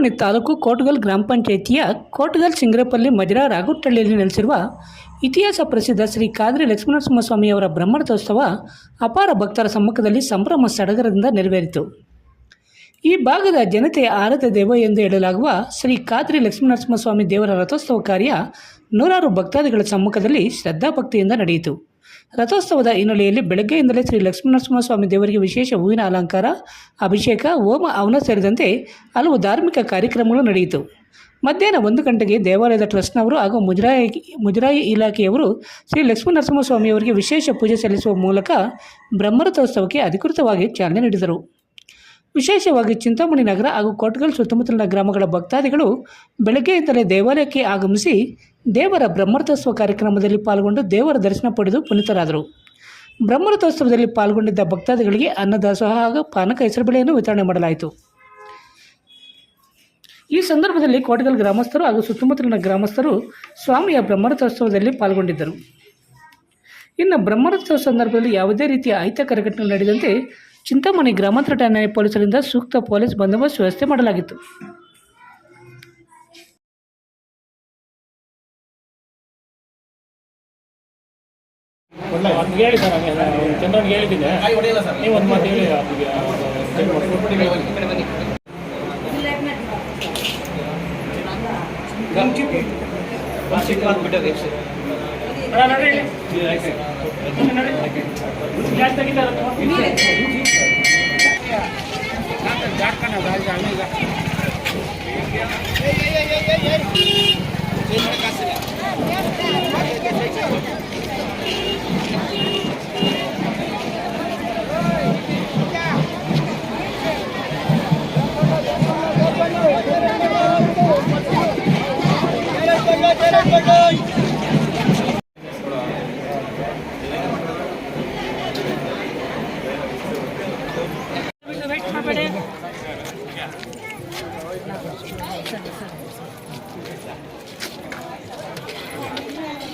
ಚಿಂತಾಮಣಿ ತಾಲೂಕು ಕೋಟಗಲ್ ಗ್ರಾಮ ಪಂಚಾಯಿತಿಯ ಕೋಟಗಲ್ ಸಿಂಗ್ರಪಲ್ಲಿ ಮಜರಾ ರಾಗುಟ್ಟಳ್ಳಿಯಲ್ಲಿ ನೆಲೆಸಿರುವ ಇತಿಹಾಸ ಪ್ರಸಿದ್ಧ ಶ್ರೀ ಕಾದ್ರಿ ಲಕ್ಷ್ಮಣಸಿಂಹಸ್ವಾಮಿಯವರ ಬ್ರಹ್ಮರಥೋತ್ಸವ ಅಪಾರ ಭಕ್ತರ ಸಮ್ಮುಖದಲ್ಲಿ ಸಂಭ್ರಮ ಸಡಗರದಿಂದ ನೆರವೇರಿತು. ಈ ಭಾಗದ ಜನತೆಯ ಆರಾಧ್ಯ ದೇವ ಎಂದು ಹೇಳಲಾಗುವ ಶ್ರೀ ಕಾದ್ರಿ ಲಕ್ಷ್ಮೀನರಸಿಂಹಸ್ವಾಮಿ ದೇವರ ರಥೋತ್ಸವ ಕಾರ್ಯ ನೂರಾರು ಭಕ್ತಾದಿಗಳ ಸಮ್ಮುಖದಲ್ಲಿ ಶ್ರದ್ಧಾಭಕ್ತಿಯಿಂದ ನಡೆಯಿತು. ರಥೋತ್ಸವದ ಹಿನ್ನೆಲೆಯಲ್ಲಿ ಬೆಳಗ್ಗೆಯಿಂದಲೇ ಶ್ರೀ ಲಕ್ಷ್ಮೀನರಸಿಂಹಸ್ವಾಮಿ ದೇವರಿಗೆ ವಿಶೇಷ ಹೂವಿನ ಅಲಂಕಾರ, ಅಭಿಷೇಕ ಓಮ ಅವನ ಸೇರಿದಂತೆ ಹಲವು ಧಾರ್ಮಿಕ ಕಾರ್ಯಕ್ರಮಗಳು ನಡೆಯಿತು. ಮಧ್ಯಾಹ್ನ ಒಂದು ಗಂಟೆಗೆ ದೇವಾಲಯದ ಟ್ರಸ್ಟ್ನವರು ಹಾಗೂ ಮುಜರಾಯಿ ಮುಜರಾಯಿ ಇಲಾಖೆಯವರು ಶ್ರೀ ಲಕ್ಷ್ಮೀನರಸಿಂಹಸ್ವಾಮಿಯವರಿಗೆ ವಿಶೇಷ ಪೂಜೆ ಸಲ್ಲಿಸುವ ಮೂಲಕ ಬ್ರಹ್ಮರಥೋತ್ಸವಕ್ಕೆ ಅಧಿಕೃತವಾಗಿ ಚಾಲನೆ ನೀಡಿದರು. ವಿಶೇಷವಾಗಿ ಚಿಂತಾಮಣಿ ನಗರ ಹಾಗೂ ಕೋಟ್ಗಲ್ ಸುತ್ತಮುತ್ತಲಿನ ಗ್ರಾಮಗಳ ಭಕ್ತಾದಿಗಳು ಬೆಳಗ್ಗೆಯಿಂದಲೇ ದೇವಾಲಯಕ್ಕೆ ಆಗಮಿಸಿ ದೇವರ ಬ್ರಹ್ಮರಥೋತ್ಸವ ಕಾರ್ಯಕ್ರಮದಲ್ಲಿ ಪಾಲ್ಗೊಂಡು ದೇವರ ದರ್ಶನ ಪಡೆದು ಪುನೀತರಾದರು. ಬ್ರಹ್ಮರಥೋತ್ಸವದಲ್ಲಿ ಪಾಲ್ಗೊಂಡಿದ್ದ ಭಕ್ತಾದಿಗಳಿಗೆ ಅನ್ನದಾಸೋಹ ಹಾಗೂ ಪಾನಕ ಹೆಸರುಬೇಳೆಯನ್ನು ವಿತರಣೆ ಮಾಡಲಾಯಿತು. ಈ ಸಂದರ್ಭದಲ್ಲಿ ಕೋಟ್ಗಲ್ ಗ್ರಾಮಸ್ಥರು ಹಾಗೂ ಸುತ್ತಮುತ್ತಲಿನ ಗ್ರಾಮಸ್ಥರು ಸ್ವಾಮಿಯ ಬ್ರಹ್ಮರಥೋತ್ಸವದಲ್ಲಿ ಪಾಲ್ಗೊಂಡಿದ್ದರು. ಇನ್ನು ಬ್ರಹ್ಮರಥೋತ್ಸವ ಸಂದರ್ಭದಲ್ಲಿ ಯಾವುದೇ ರೀತಿಯ ಅಹಿತಕರ ಘಟನೆ ನಡೆದಂತೆ ಚಿಂತಾಮಣಿ ಗ್ರಾಮಾಂತರ ಠಾಣೆ ಪೊಲೀಸರಿಂದ ಸೂಕ್ತ ಪೊಲೀಸ್ ಬಂದೋಬಸ್ತ್ ವ್ಯವಸ್ಥೆ ಮಾಡಲಾಗಿತ್ತು. ಬಿಟ್ಟು ಹೇಳಿ ಸರ್ ಹಂಗೆ ಚಂದ್ರನ್ಗೆ ಹೇಳಿದ್ದೀನಿ. ನೀವು ಒಂದು ಮಾತು ಹೇಳಿ ಅವ್ನಿಗೆ ಜಾಕ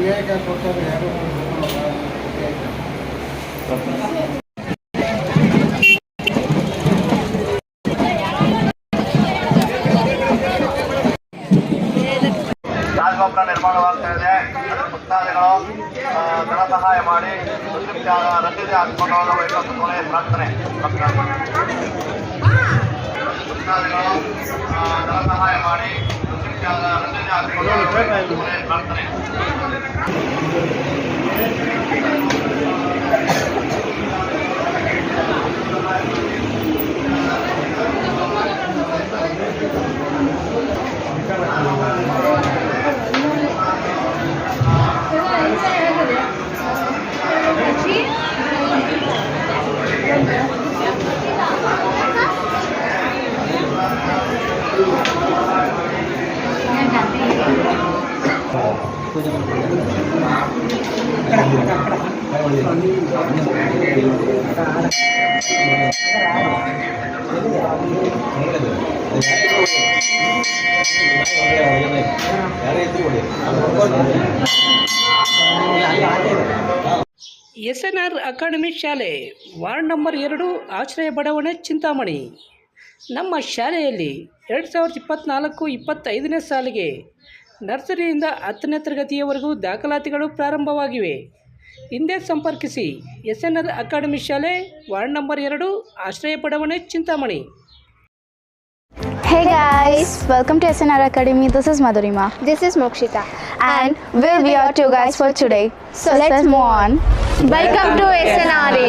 ಏನಾಗ ರಾಜಗೋಪುರ ನಿರ್ಮಾಣವಾಗ್ತಾ ಇದೆ. ಭಕ್ತಾದಿಗಳು ಧನ ಸಹಾಯ ಮಾಡಿ ಮುಂದಕ್ಕೆ ರಸೀದಿ ಹಾಕಿಕೊಂಡು ಹೋಗಬೇಕು ಅಂತ ಕೊನೆಯ ಪ್ರಾರ್ಥನೆ. ಭಕ್ತಾದಿಗಳು ಧನ ಸಹಾಯ ಮಾಡಿ ಮುಂದಕ್ಕೆ ರಸೀದಿ ಹಾಕಿಕೊಂಡು ಹೋಗಬೇಕು ಅಂತ ಕೊನೆಯ ಪ್ರಾರ್ಥನೆ ಎಸ್ ಎನ್ ಆರ್ ಅಕಾಡೆಮಿ ಶಾಲೆ, ವಾರ್ಡ್ ನಂಬರ್ ಎರಡು, ಆಶ್ರಯ ಬಡಾವಣೆ, ಚಿಂತಾಮಣಿ. ನಮ್ಮ ಶಾಲೆಯಲ್ಲಿ ಎರಡು ಸಾವಿರದ ಇಪ್ಪತ್ತ್ನಾಲ್ಕು ಇಪ್ಪತ್ತೈದನೇ ಸಾಲಿಗೆ ನರ್ಸರಿಯಿಂದ ಹತ್ತನೇ ತರಗತಿಯವರೆಗೂ ದಾಖಲಾತಿಗಳು ಪ್ರಾರಂಭವಾಗಿವೆ ಹಿಂದೆ ಸಂಪರ್ಕಿಸಿ ಎಸ್ ಎನ್ ಆರ್ ಅಕಾಡೆಮಿ ಶಾಲೆ ವಾರ್ಡ್ ನಂಬರ್ ಎರಡು ಆಶ್ರಯ ಪಡವಣೆ Chintamani Hey guys, welcome to SNR Academy. This is Madhurima. This is Mokshita. And we'll be your two guys for today. So let's move on. Welcome to SNRA.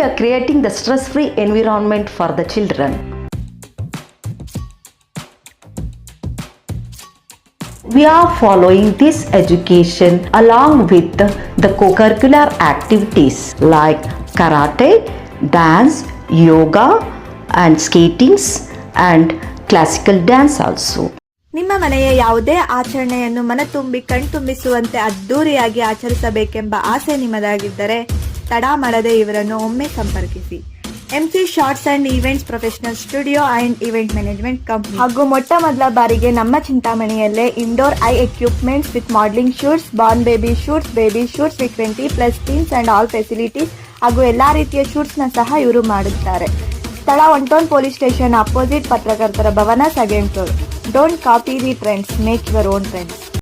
Are creating the stress free environment for the children. We are following this education along with the, the co-curricular activities like karate, dance, yoga and skating, and classical dance also. ನಿಮ್ಮ ಮನೆಯ ಯಾವುದೇ ಆಚರಣೆಯನ್ನು ಮನತುಂಬಿ ಕಣ್ತುಂಬಿಸುವಂತೆ ಅದ್ದೂರಿಯಾಗಿ ಆಚರಿಸಬೇಕೆಂಬ ಆಸೆ ನಿಮ್ಮದಾಗಿದ್ದರೆ ತಡ ಮಾಡದೆ ಇವರನ್ನು ಒಮ್ಮೆ ಸಂಪರ್ಕಿಸಿ. MC shoots and events professional studio and event management company ಹಾಗೂ ಮೊಟ್ಟ ಮೊದಲ ಬಾರಿಗೆ ನಮ್ಮ ಚಿಂತಾಮಣಿಯಲ್ಲೇ indoor I equipments with modelling shoots born baby shoots baby shoots with twenty plus teams and all facilities ಹಾಗೂ ಎಲ್ಲ ರೀತಿಯ ಶೂಟ್ಸ್ನ ಸಹ ಇವರು ಮಾಡುತ್ತಾರೆ. ಸ್ಥಳ ಒಂಟೋನ್ ಟೌನ್ ಪೊಲೀಸ್ ಸ್ಟೇಷನ್ ಅಪೋಸಿಟ್ ಪತ್ರಕರ್ತರ ಭವನ second floor don't copy the trends make your own trends